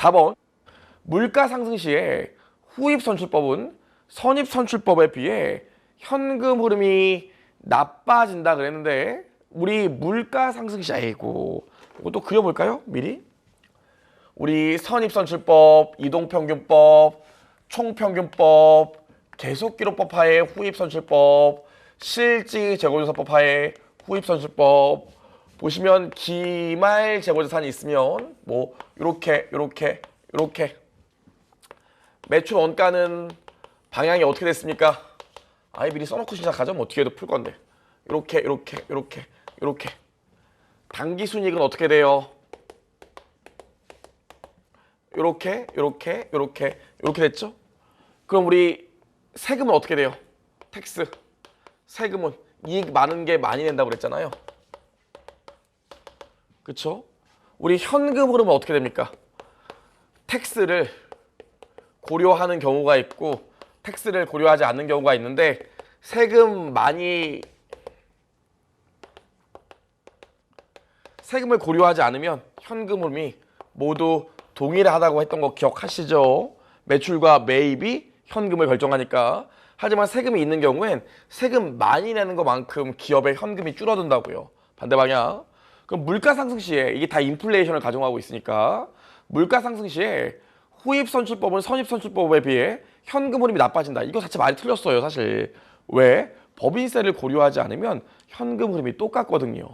4번 물가 상승 시에 후입 선출법은 선입 선출법에 비해 현금 흐름이 나빠진다 그랬는데 우리 물가 상승 시 아이고 이것도 그려볼까요? 미리 우리 선입 선출법, 이동평균법, 총평균법, 계속기록법 하에 후입 선출법, 실질 재고조사법 하에 후입 선출법 보시면 기말 재고자산이 있으면 뭐 이렇게 이렇게 이렇게 매출 원가는 방향이 어떻게 됐습니까? 아예 미리 써놓고 시작하죠. 뭐 뒤에도 풀 건데 이렇게 이렇게 이렇게 이렇게 당기 순이익은 어떻게 돼요? 이렇게 이렇게 이렇게 이렇게 됐죠? 그럼 우리 세금은 어떻게 돼요? 텍스 세금은 이익 많은 게 많이 낸다고 그랬잖아요. 그쵸? 우리 현금 흐름은 어떻게 됩니까? 텍스를 고려하는 경우가 있고 텍스를 고려하지 않는 경우가 있는데 세금 많이 세금을 고려하지 않으면 현금 흐름이 모두 동일하다고 했던 거 기억하시죠? 매출과 매입이 현금을 결정하니까 하지만 세금이 있는 경우엔 세금 많이 내는 것만큼 기업의 현금이 줄어든다고요. 반대 방향. 그럼 물가 상승 시에 이게 다 인플레이션을 가정하고 있으니까 물가 상승 시에 후입 선출법은 선입 선출법에 비해 현금 흐름이 나빠진다. 이거 자체 말이 틀렸어요, 사실. 왜? 법인세를 고려하지 않으면 현금 흐름이 똑같거든요.